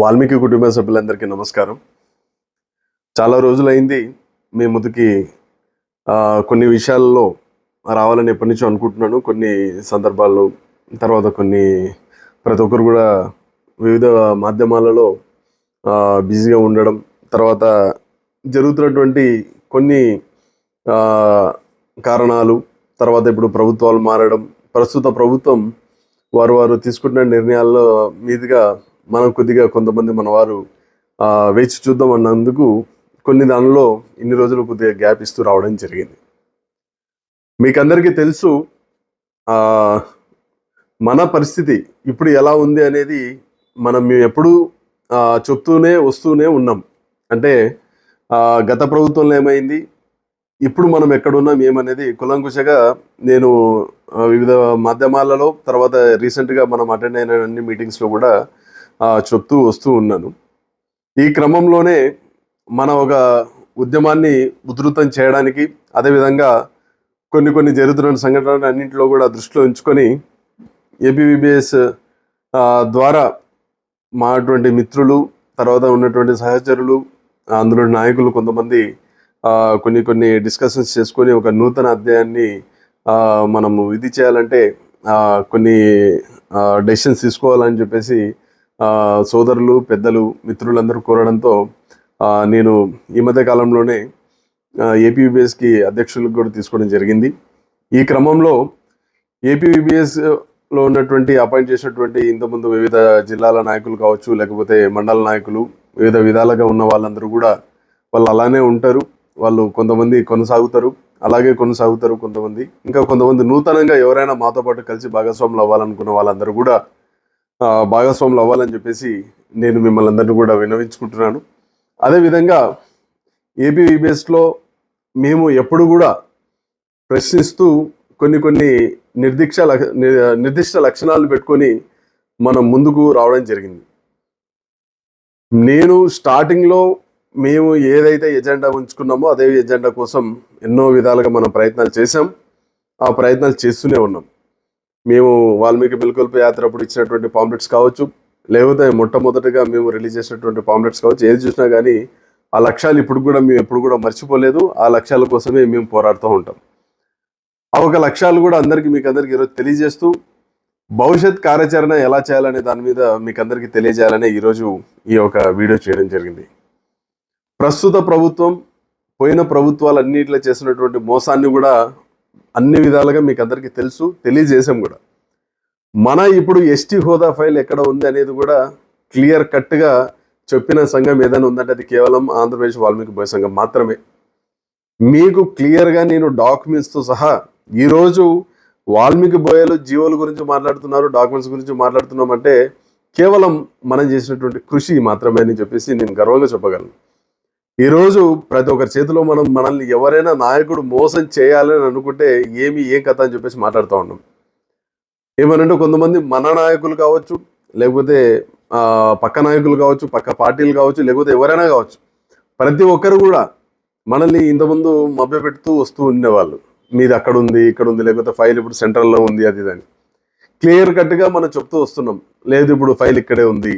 వాల్మీకి కుటుంబ సభ్యులందరికీ నమస్కారం. చాలా రోజులైంది మీ ముందుకి కొన్ని విషయాల్లో రావాలని ఎప్పటి నుంచో అనుకుంటున్నాను. కొన్ని సందర్భాల్లో తర్వాత కొన్ని ప్రతి ఒక్కరు కూడా వివిధ మాధ్యమాలలో బిజీగా ఉండడం తర్వాత జరుగుతున్నటువంటి కొన్ని కారణాలు తర్వాత ఇప్పుడు ప్రభుత్వాలు మారడం ప్రస్తుత ప్రభుత్వం వారు వారు తీసుకుంటున్న నిర్ణయాల్లో మీదుగా మనం కొద్దిగా కొంతమంది మన వారు వేచి చూద్దాం అన్నందుకు కొన్ని దానిలో ఇన్ని రోజులు కొద్దిగా గ్యాప్ ఇస్తూ రావడం జరిగింది. మీకు అందరికీ తెలుసు మన పరిస్థితి ఇప్పుడు ఎలా ఉంది అనేది మనం మేము ఎప్పుడూ చెప్తూనే వస్తూనే ఉన్నాం. అంటే గత ప్రభుత్వంలో ఏమైంది? ఇప్పుడు మనం ఎక్కడున్నాం? ఏమనేది కులంకుశగా నేను వివిధ మాధ్యమాలలో తర్వాత రీసెంట్గా మనం అటెండ్ అయిన అన్ని మీటింగ్స్లో కూడా చెప్తూ వస్తూ ఉన్నాను. ఈ క్రమంలోనే మన ఒక ఉద్యమాన్ని ఉధృతం చేయడానికి అదేవిధంగా కొన్ని కొన్ని జరుగుతున్న సంఘటనలు అన్నింటిలో కూడా దృష్టిలో ఉంచుకొని ఏపీబీబీఎస్ ద్వారా మా అటువంటి మిత్రులు తర్వాత ఉన్నటువంటి సహచరులు అందులో నాయకులు కొంతమంది కొన్ని కొన్ని డిస్కషన్స్ చేసుకొని ఒక నూతన అధ్యాయాన్ని మనము ఇది చేయాలంటే కొన్ని డెసిషన్స్ తీసుకోవాలని చెప్పేసి సోదరులు పెద్దలు మిత్రులందరూ కోరడంతో నేను ఈ మధ్య కాలంలోనే ఏపీబీఎస్కి అధ్యక్షులకు కూడా తీసుకోవడం జరిగింది. ఈ క్రమంలో ఏపీబీఎస్లో ఉన్నటువంటి అపాయింట్ చేసినటువంటి ఇంతకుముందు వివిధ జిల్లాల నాయకులు కావచ్చు లేకపోతే మండల నాయకులు వివిధ విధాలుగా ఉన్న వాళ్ళందరూ కూడా వాళ్ళు అలానే ఉంటారు. వాళ్ళు కొంతమంది కొనసాగుతారు. అలాగే కొనసాగుతారు కొంతమంది. ఇంకా కొంతమంది నూతనంగా ఎవరైనా మాతో పాటు కలిసి భాగస్వాములు అవ్వాలనుకున్న వాళ్ళందరూ కూడా భాగస్వాములు అవ్వాలని చెప్పేసి నేను మిమ్మల్ని అందరినీ కూడా వినవించుకుంటున్నాను అదేవిధంగా ఏపీవీబీఎస్లో మేము ఎప్పుడు కూడా ప్రశ్నిస్తూ కొన్ని కొన్ని నిర్దిక్ష లక్ష- నిర్దిష్ట లక్షణాలు పెట్టుకొని మనం ముందుకు రావడం జరిగింది. నేను స్టార్టింగ్లో మేము ఏదైతే ఎజెండా ఉంచుకున్నామో అదే ఎజెండా కోసం ఎన్నో విధాలుగా మనం ప్రయత్నాలు చేశాం. ఆ ప్రయత్నాలు చేస్తూనే ఉన్నాం. మేము వాల్మీకి బిల్కుల్ప యాత్ర అప్పుడు ఇచ్చినటువంటి పాంప్లెట్స్ కావచ్చు లేకపోతే మొట్టమొదటిగా మేము రిలీజ్ చేసినటువంటి పాంప్లెట్స్ కావచ్చు ఏది చూసినా కానీ ఆ లక్ష్యాలు ఇప్పుడు కూడా మేము ఎప్పుడు కూడా మర్చిపోలేదు. ఆ లక్ష్యాల కోసమే మేము పోరాడుతూ ఉంటాం. ఆ ఒక లక్ష్యాలు కూడా అందరికీ మీకు అందరికీ ఈరోజు తెలియజేస్తూ భవిష్యత్ కార్యాచరణ ఎలా చేయాలనే దాని మీద మీకు అందరికీ తెలియజేయాలనే ఈరోజు ఈ యొక్క వీడియో చేయడం జరిగింది. ప్రస్తుత ప్రభుత్వం పోయిన ప్రభుత్వాలు అన్నిట్లో చేసినటువంటి మోసాన్ని కూడా అన్ని విధాలుగా మీకు అందరికీ తెలుసు తెలియజేసాం కూడా. మన ఇప్పుడు ఎస్టీ హోదా ఫైల్ ఎక్కడ ఉంది అనేది కూడా క్లియర్ కట్గా చెప్పిన సంఘం ఏదైనా ఉందంటే అది కేవలం ఆంధ్రప్రదేశ్ వాల్మీకి బోయ సంఘం మాత్రమే. మీకు క్లియర్గా నేను డాక్యుమెంట్స్తో సహా ఈరోజు వాల్మీకి బోయలు జీవోల గురించి మాట్లాడుతున్నారు డాక్యుమెంట్స్ గురించి మాట్లాడుతున్నాం అంటే కేవలం మనం చేసినటువంటి కృషి మాత్రమే అని చెప్పేసి నేను గర్వంగా చెప్పగలను. ఈరోజు ప్రతి ఒక్కరి చేతిలో మనం మనల్ని ఎవరైనా నాయకుడు మోసం చేయాలని అనుకుంటే ఏమి ఏం కథ అని చెప్పేసి మాట్లాడుతూ ఉన్నాం. ఏమనంటే కొంతమంది మన నాయకులు కావచ్చు లేకపోతే పక్క నాయకులు కావచ్చు పక్క పార్టీలు కావచ్చు లేకపోతే ఎవరైనా కావచ్చు ప్రతి ఒక్కరు కూడా మనల్ని ఇంతకుముందు మభ్య పెడుతూ వస్తూ ఉండేవాళ్ళు. మీది అక్కడ ఉంది ఇక్కడ ఉంది లేకపోతే ఫైల్ ఇప్పుడు సెంట్రల్లో ఉంది అది ఇది అని. క్లియర్ కట్గా మనం చెప్తూ వస్తున్నాం. లేదు ఇప్పుడు ఫైల్ ఇక్కడే ఉంది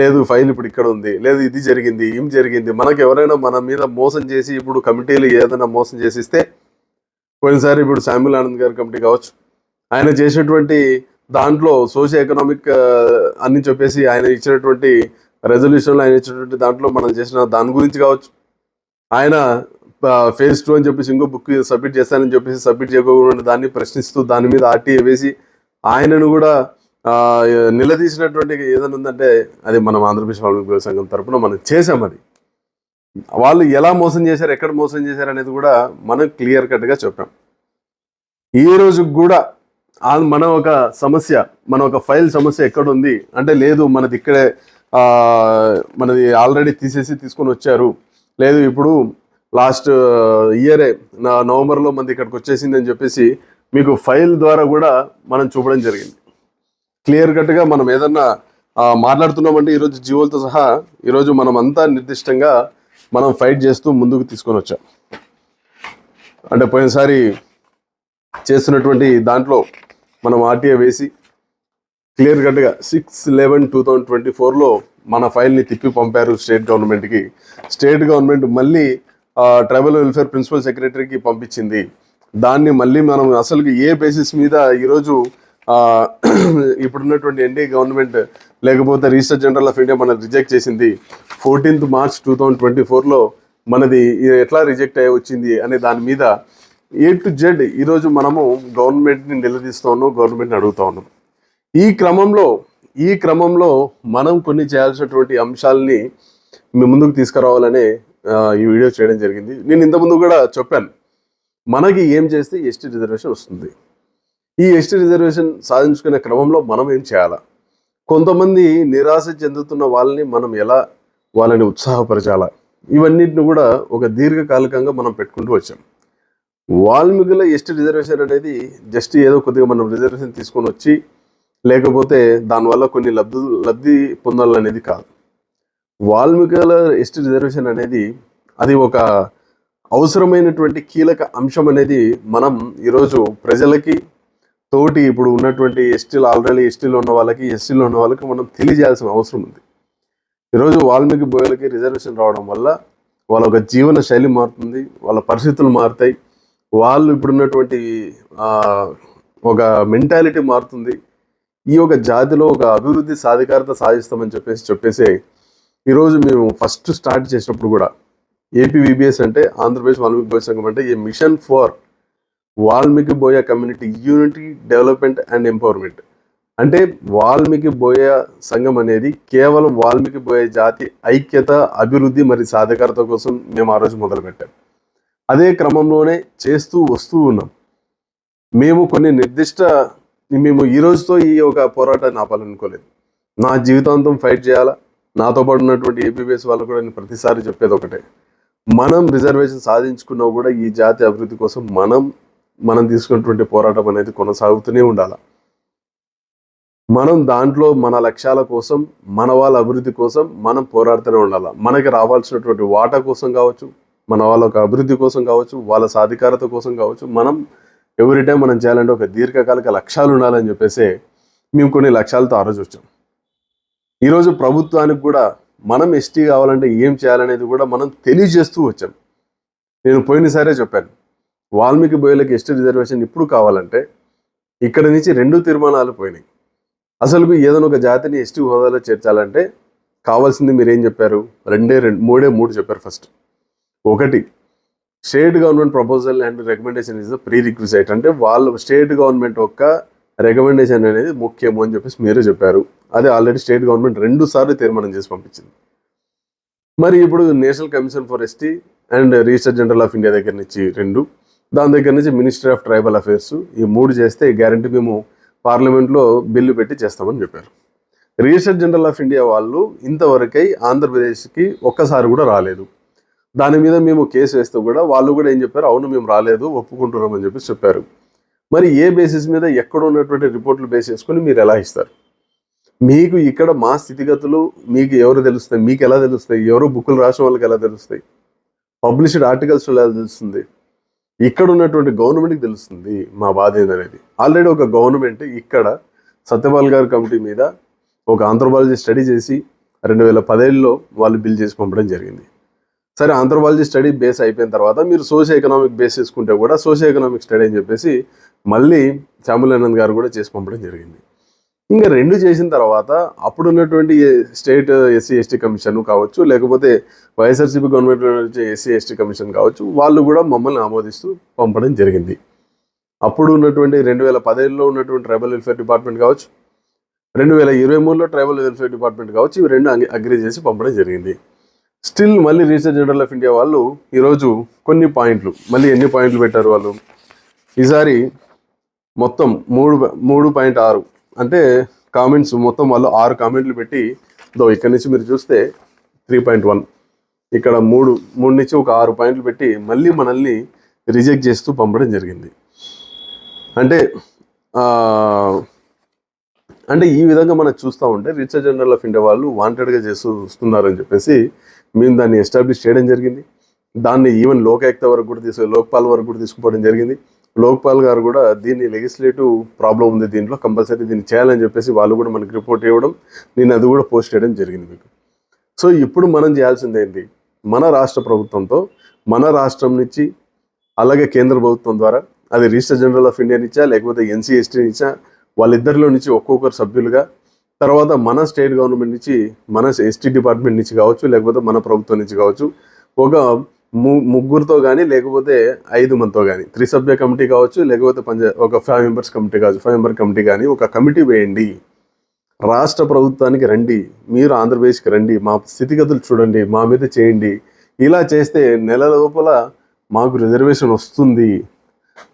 లేదు ఫైల్ ఇప్పుడు ఇక్కడ ఉంది. లేదు ఇది జరిగింది ఏం జరిగింది. మనకు ఎవరైనా మన మీద మోసం చేసి ఇప్పుడు కమిటీలు ఏదైనా మోసం చేసిస్తే పోయినసారి ఇప్పుడు శామ్యుల్ ఆనంద్ గారి కమిటీ కావచ్చు. ఆయన చేసేటువంటి దాంట్లో సోషియో ఎకనామిక్ అన్ని చెప్పేసి ఆయన ఇచ్చినటువంటి రెజల్యూషన్లో ఆయన ఇచ్చినటువంటి దాంట్లో మనం చేసిన దాని గురించి కావచ్చు. ఆయన ఫేజ్ టూ అని చెప్పేసి ఇంకో బుక్ సబ్మిట్ చేస్తానని చెప్పేసి సబ్మిట్ చేయకుండా దాన్ని ప్రశ్నిస్తూ దాని మీద ఆర్టీఏ వేసి ఆయనను కూడా నిలదీసినటువంటి ఏదైనా ఉందంటే అది మనం ఆంధ్రప్రదేశ్ వాల్మీకి సంఘం తరపున మనం చేసాం అది. వాళ్ళు ఎలా మోసం చేశారు ఎక్కడ మోసం చేశారు అనేది కూడా మనం క్లియర్ కట్గా చెప్పాం. ఈ రోజు కూడా ఆ మన ఒక సమస్య మన ఒక ఫైల్ సమస్య ఎక్కడ ఉంది అంటే లేదు మనది ఇక్కడే మనది ఆల్రెడీ తీసేసి తీసుకొని వచ్చారు. లేదు ఇప్పుడు లాస్ట్ ఇయరే నా నవంబర్లో మనది ఇక్కడికి వచ్చేసింది అని చెప్పేసి మీకు ఫైల్ ద్వారా కూడా మనం చూపడం జరిగింది. క్లియర్ కట్గా మనం ఏదన్నా మాట్లాడుతున్నామంటే ఈరోజు జీవోలతో సహా ఈరోజు మనం అంతా నిర్దిష్టంగా మనం ఫైట్ చేస్తూ ముందుకు తీసుకొని వచ్చాం. అంటే పోయినసారి చేస్తున్నటువంటి దాంట్లో మనం ఆర్టీఏ వేసి క్లియర్ కట్గా six eleven two thousand twenty ఫోర్లో మన ఫైల్ని తిప్పి పంపారు స్టేట్ గవర్నమెంట్కి. స్టేట్ గవర్నమెంట్ మళ్ళీ ట్రైబల్ వెల్ఫేర్ ప్రిన్సిపల్ సెక్రటరీకి పంపించింది. దాన్ని మళ్ళీ మనం అసలు ఏ బేసిస్ మీద ఈరోజు ఇప్పుడున్నటువంటి ఎన్డీఏ గవర్నమెంట్ లేకపోతే రిజిస్టర్ జనరల్ ఆఫ్ ఇండియా మనం రిజెక్ట్ చేసింది. Fourteenth March two thousand twenty ఫోర్లో మనది ఎట్లా రిజెక్ట్ అయ్యి వచ్చింది అనే దాని మీద ఏ టు జెడ్ ఈరోజు మనము గవర్నమెంట్ని నిలదీస్తూ ఉన్నాం గవర్నమెంట్ని అడుగుతా ఉన్నాం ఈ క్రమంలో ఈ క్రమంలో మనం కొన్ని చేయాల్సినటువంటి అంశాలని మీ ముందుకు తీసుకురావాలనే ఈ వీడియో చేయడం జరిగింది. నేను ఇంతకుముందు కూడా చెప్పాను. మనకి ఏం చేస్తే ఎస్టీ రిజర్వేషన్ వస్తుంది? ఈ ఎస్టీ రిజర్వేషన్ సాధించుకునే క్రమంలో మనం ఏం చేయాలా? కొంతమంది నిరాశ చెందుతున్న వాళ్ళని మనం ఎలా వాళ్ళని ఉత్సాహపరచాలా? ఇవన్నిటిని కూడా ఒక దీర్ఘకాలికంగా మనం పెట్టుకుంటూ వచ్చాం. వాల్మీకుల ఎస్టీ రిజర్వేషన్ అనేది జస్ట్ ఏదో కొద్దిగా మనం రిజర్వేషన్ తీసుకొని వచ్చి లేకపోతే దానివల్ల కొన్ని లబ్ధి లబ్ధి పొందాలనేది కాదు. వాల్మీకుల ఎస్టీ రిజర్వేషన్ అనేది అది ఒక అవసరమైనటువంటి కీలక అంశం అనేది మనం ఈరోజు ప్రజలకి తోటి ఇప్పుడు ఉన్నటువంటి ఎస్టీలు ఆల్రెడీ ఎస్టీలో ఉన్న వాళ్ళకి ఎస్టీలో ఉన్న వాళ్ళకి మనం తెలియజేయాల్సిన అవసరం ఉంది. ఈరోజు వాల్మీకి బోయలకి రిజర్వేషన్ రావడం వల్ల వాళ్ళ ఒక జీవన శైలి మారుతుంది వాళ్ళ పరిస్థితులు మారుతాయి. వాళ్ళు ఇప్పుడున్నటువంటి ఒక మెంటాలిటీ మారుతుంది. ఈ యొక్క జాతిలో ఒక అభివృద్ధి సాధికారత సాధిస్తామని చెప్పేసి చెప్పేసి ఈరోజు మేము ఫస్ట్ స్టార్ట్ చేసినప్పుడు కూడా ఏపీ విబిఎస్ అంటే ఆంధ్రప్రదేశ్ వాల్మీకి బోయ సంఘం అంటే ఈ mission for Valmiki Boya community unity development and empowerment. అంటే వాల్మీకి బోయ సంఘం అనేది కేవలం వాల్మీకి బోయ జాతి ఐక్యత అభివృద్ధి మరియు సాధికారత కోసం మేము ఆ రోజు మొదలుపెట్టాం. అదే క్రమంలోనే చేస్తూ వస్తూ ఉన్నాం. మేము కొన్ని నిర్దిష్ట మేము ఈ రోజుతో ఈ ఒక పోరాటాన్ని ఆపాలనుకోలేదు. నా జీవితాంతం ఫైట్ చేయాలా? నాతో పాటు ఉన్నటువంటి ఏపీబీఎస్ వాళ్ళు కూడా నేను ప్రతిసారి చెప్పేది ఒకటే. మనం రిజర్వేషన్ సాధించుకున్నా కూడా ఈ జాతి అభివృద్ధి కోసం మనం మనం తీసుకున్నటువంటి పోరాటం అనేది కొనసాగుతూనే ఉండాలి. మనం దాంట్లో మన లక్ష్యాల కోసం మన వాళ్ళ అభివృద్ధి కోసం మనం పోరాడుతూనే ఉండాలి. మనకి రావాల్సినటువంటి వాటా కోసం కావచ్చు మన వాళ్ళ ఒక అభివృద్ధి కోసం కావచ్చు వాళ్ళ సాధికారత కోసం కావచ్చు మనం ఎవ్రీ టైం మనం చేయాలంటే ఒక దీర్ఘకాలిక లక్ష్యాలు ఉండాలని చెప్పేసి మేము కొన్ని లక్ష్యాలతో ఆ రోజు వచ్చాం. ఈరోజు ప్రభుత్వానికి కూడా మనం ఎస్టీ కావాలంటే ఏం చేయాలనేది కూడా మనం తెలియజేస్తూ వచ్చాం. నేను పోయినసారే చెప్పాను. వాల్మీకి బోయలకు ఎస్టీ రిజర్వేషన్ ఇప్పుడు కావాలంటే ఇక్కడ నుంచి రెండు తీర్మానాలు పోయినాయి. అసలు ఏదైనా ఒక జాతిని ఎస్టీ హోదాలో చేర్చాలంటే కావాల్సింది మీరు ఏం చెప్పారు? రెండే రెండు మూడే మూడు చెప్పారు ఫస్ట్ ఒకటి state government proposal and recommendation is the prerequisite అంటే వాళ్ళు స్టేట్ గవర్నమెంట్ యొక్క రికమెండేషన్ అనేది ముఖ్యము అని చెప్పేసి మీరే చెప్పారు. అదే ఆల్రెడీ స్టేట్ గవర్నమెంట్ రెండు సార్లు తీర్మానం చేసి పంపించింది. మరి ఇప్పుడు national commission for ST and register general of India దగ్గర నుంచి రెండు దాని దగ్గర నుంచి మినిస్ట్రీ ఆఫ్ ట్రైబల్ అఫేర్స్ ఈ మూడు చేస్తే గ్యారంటీ మేము పార్లమెంట్లో బిల్లు పెట్టి చేస్తామని చెప్పారు. రిజిస్టర్ జనరల్ ఆఫ్ ఇండియా వాళ్ళు ఇంతవరకై ఆంధ్రప్రదేశ్కి ఒక్కసారి కూడా రాలేదు. దాని మీద మేము కేసు వేస్తే కూడా వాళ్ళు కూడా ఏం చెప్పారు? అవును మేము రాలేదు ఒప్పుకుంటున్నామని చెప్పి చెప్పారు. మరి ఏ బేసిస్ మీద ఎక్కడ ఉన్నటువంటి రిపోర్ట్లు బేస్ చేసుకొని మీరు ఎలా ఇస్తారు? మీకు ఇక్కడ మా స్థితిగతులు మీకు ఎవరు తెలుస్తాయి? మీకు ఎలా తెలుస్తాయి? ఎవరు బుక్కులు రాసిన వాళ్ళకి ఎలా తెలుస్తాయి? పబ్లిష్డ్ ఆర్టికల్స్ ఎలా తెలుస్తుంది? ఇక్కడ ఉన్నటువంటి గవర్నమెంట్కి తెలుస్తుంది మా బాధ ఏందనేది. ఆల్రెడీ ఒక గవర్నమెంట్ ఇక్కడ సత్యపాల్ గారి కమిటీ మీద ఒక ఆంథ్రోపాలజీ స్టడీ చేసి రెండు వేల పదేళ్ళలో వాళ్ళు బిల్ చేసి పంపడం జరిగింది. సరే ఆంథ్రోపాలజీ స్టడీ బేస్ అయిపోయిన తర్వాత మీరు సోషియో ఎకనామిక్ బేస్ చేసుకుంటే కూడా సోషియో ఎకనామిక్ స్టడీ అని చెప్పేసి మళ్ళీ శ్యాములానంద్ గారు కూడా చేసి పంపడం జరిగింది. ఇంకా రెండు చేసిన తర్వాత అప్పుడు ఉన్నటువంటి స్టేట్ ఎస్సీ ఎస్టీ కమిషన్ కావచ్చు లేకపోతే వైఎస్ఆర్సీపీ గవర్నమెంట్ వచ్చే ఎస్సీ ఎస్టీ కమిషన్ కావచ్చు వాళ్ళు కూడా మమ్మల్ని ఆమోదిస్తూ పంపడం జరిగింది. అప్పుడు ఉన్నటువంటి రెండు వేల పదిహేడులో ఉన్నటువంటి ట్రైబల్ వెల్ఫేర్ డిపార్ట్మెంట్ కావచ్చు రెండు వేల ఇరవై మూడులో ట్రైబల్ వెల్ఫేర్ డిపార్ట్మెంట్ కావచ్చు ఇవి రెండు అగ్రి చేసి పంపడం జరిగింది. స్టిల్ మళ్ళీ రీసెర్చ్ జనరల్ ఆఫ్ ఇండియా వాళ్ళు ఈరోజు కొన్ని పాయింట్లు మళ్ళీ ఎన్ని పాయింట్లు పెట్టారు వాళ్ళు? ఈసారి మొత్తం మూడు మూడు పాయింట్ ఆరు అంటే కామెంట్స్ మొత్తం వాళ్ళు ఆరు కామెంట్లు పెట్టి దో ఇక్కడ నుంచి మీరు చూస్తే త్రీ పాయింట్ వన్ ఇక్కడ మూడు మూడు నుంచి ఒక ఆరు పాయింట్లు పెట్టి మళ్ళీ మనల్ని రిజెక్ట్ చేస్తూ పంపడం జరిగింది. అంటే అంటే ఈ విధంగా మనం చూస్తూ ఉంటే రీసెర్చ్ జనరల్ ఆఫ్ ఇండియా వాళ్ళు వాంటెడ్గా చేస్తూ వస్తున్నారని చెప్పేసి మేము దాన్ని ఎస్టాబ్లిష్ చేయడం జరిగింది. దాన్ని ఈవెన్ లోకాయుక్త వరకు కూడా తీసుకు లోక్పాల్ వరకు కూడా తీసుకుపోవడం జరిగింది. లోక్పాల్ గారు కూడా దీన్ని లెగిస్లేటివ్ ప్రాబ్లం ఉంది దీంట్లో కంపల్సరీ దీన్ని చేయాలని చెప్పేసి వాళ్ళు కూడా మనకి రిపోర్ట్ ఇవ్వడం నేను అది కూడా పోస్ట్ చేయడం జరిగింది మీకు. సో ఇప్పుడు మనం చేయాల్సిందేంటి మన రాష్ట్ర ప్రభుత్వంతో మన రాష్ట్రం నుంచి అలాగే కేంద్ర ప్రభుత్వం ద్వారా అది రిజిస్టర్ జనరల్ ఆఫ్ ఇండియా నుంచా లేకపోతే ఎన్సీఎస్టీ నుంచా వాళ్ళిద్దరిలో నుంచి ఒక్కొక్కరు సభ్యులుగా తర్వాత మన స్టేట్ గవర్నమెంట్ నుంచి మన ఎస్టీ డిపార్ట్మెంట్ నుంచి కావచ్చు లేకపోతే మన ప్రభుత్వం నుంచి కావచ్చు ఒక ముగ్గురుతో కానీ లేకపోతే ఐదు మందితో కానీ త్రిసభ్య కమిటీ కావచ్చు లేకపోతే పంచ ఒక ఫైవ్ మెంబర్స్ కమిటీ కావచ్చు. ఫైవ్ మెంబర్ కమిటీ కానీ ఒక కమిటీ వేయండి. రాష్ట్ర ప్రభుత్వానికి రండి. మీరు ఆంధ్రప్రదేశ్కి రండి. మా స్థితిగతులు చూడండి. మా మీద చేయండి. ఇలా చేస్తే నెల లోపల మాకు రిజర్వేషన్ వస్తుంది.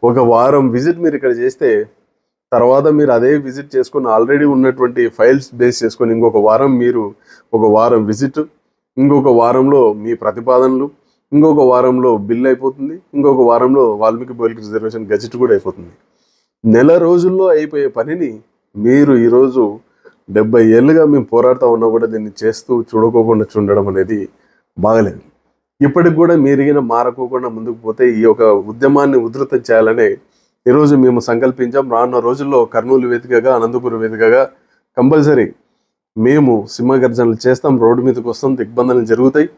ఒక వారం విజిట్ మీరు ఇక్కడ చేస్తే తర్వాత మీరు అదే విజిట్ చేసుకుని ఆల్రెడీ ఉన్నటువంటి ఫైల్స్ బేస్ చేసుకొని ఇంకొక వారం మీరు ఒక వారం విజిట్ ఇంకొక వారంలో మీ ప్రతిపాదనలు ఇంకొక వారంలో బిల్ అయిపోతుంది. ఇంకొక వారంలో వాల్మీకి బోయిల్కి రిజర్వేషన్ గజెట్ కూడా అయిపోతుంది. నెల రోజుల్లో అయిపోయే పనిని మీరు ఈరోజు డెబ్బై ఏళ్ళుగా మేము పోరాడుతూ ఉన్నా కూడా దీన్ని చేస్తూ చూడకోకుండా చూడడం అనేది బాగలేదు. ఇప్పటికి కూడా మీరిగిన మారకోకుండా ముందుకు పోతే ఈ యొక్క ఉద్యమాన్ని ఉధృతం చేయాలని ఈరోజు మేము సంకల్పించాం. రానున్న రోజుల్లో కర్నూలు వేదికగా అనంతపురం వేదికగా కంపల్సరీ మేము సింహగర్జనలు చేస్తాం. రోడ్డు మీదకి వస్తాం. దిగ్బంధనలు జరుగుతాయి.